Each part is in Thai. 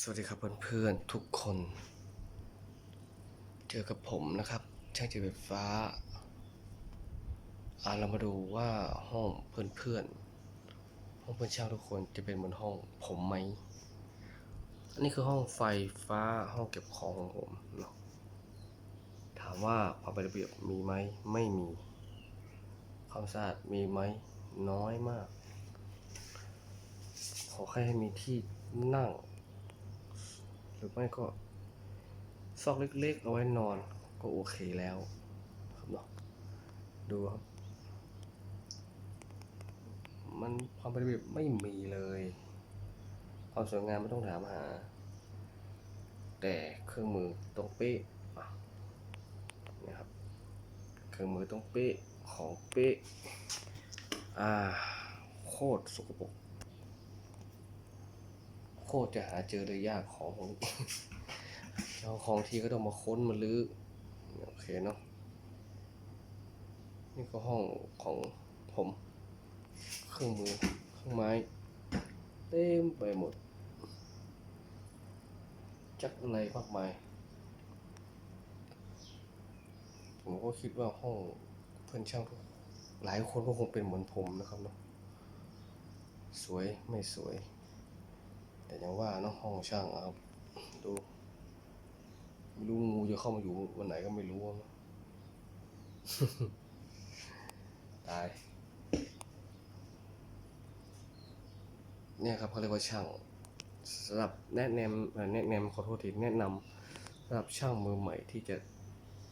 สวัสดีครับเพื่อนๆทุกคน เจอกับผมนะครับ ช่างจิตไฟฟ้าอาเรามาดูว่าห้องเพื่อนๆห้องเพื่อนช่างทุกคนจะเป็นเหมือนห้องผมไหม อันนี้คือห้องไฟฟ้าห้องเก็บของของผมเนาะถามว่าความเป็นระเบียบมีไหมไม่มี ความสะอาดมีไหมน้อยมาก ขอแค่ให้มีที่นั่ง รือไม่ก็ซอกเล็กๆเอาไว้นอนก็โอเคแล้วครับเนาะดูครับ มันความเป็นระเบียบไม่มีเลยความสวยงามไม่ต้องถามหา แต่เครื่องมือต้องเป๊ะอะครับเครื่องมือต้องเป๊ะของเป๊ะอ่าโคตรสกปรก ตรจะหาเจอเลยยากของของเอาของที่ก็ต้องมาค้นมาลื้อโอเคเนาะนี่ก็ห้องของผมเครื่องมือเครื่องไม้เต็มไปหมด จักอะไรมากมาย ผมก็คิดว่าห้องเพื่อนช่างทุกหลายคนก็คงเป็นเหมือนผมนะครับเนาะสวยไม่สวย แต่ยังว่าเนาะห้องช่างอะครับดูไม่รู้งูจะเข้ามาอยู่วันไหนก็ไม่รู้อะตาย เนี่ยครับเขาเรียกว่าช่างสำหรับแนะนำแนะนำขอโทษทีแนะนำสำหรับช่างมือใหม่ที่จะ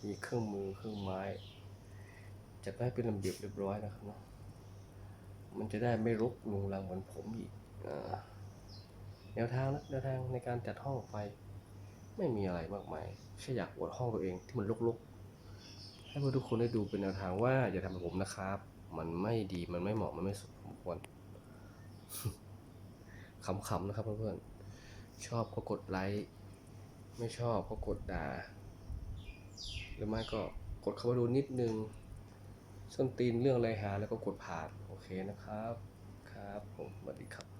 มีเครื่องมือเครื่องไม้จัดให้เป็นระเบียบเรียบร้อยนะครับเนาะมันจะได้ไม่รกลุงรังเหมือนผมอีกอ่า แนวทางนะแนวทางในการจัดห้องไฟ ไม่มีอะไรมากมายแค่อยากอวดห้องตัวเองที่มันรกๆ ให้เพื่อนทุกคนได้ดูเป็นแนวทางว่าอย่าทำแบบผมนะครับ มันไม่ดีมันไม่เหมาะมันไม่สมควรขำๆนะครับเพื่อนๆชอบก็กดไลค์ไม่ชอบก็กดด่า หรือไม่ก็กดเข้ามาดูนิดนึงส้นตีนเรื่องอะไรหาแล้วก็กดผ่าน โอเคนะครับ ครับผมสวัสดีครับ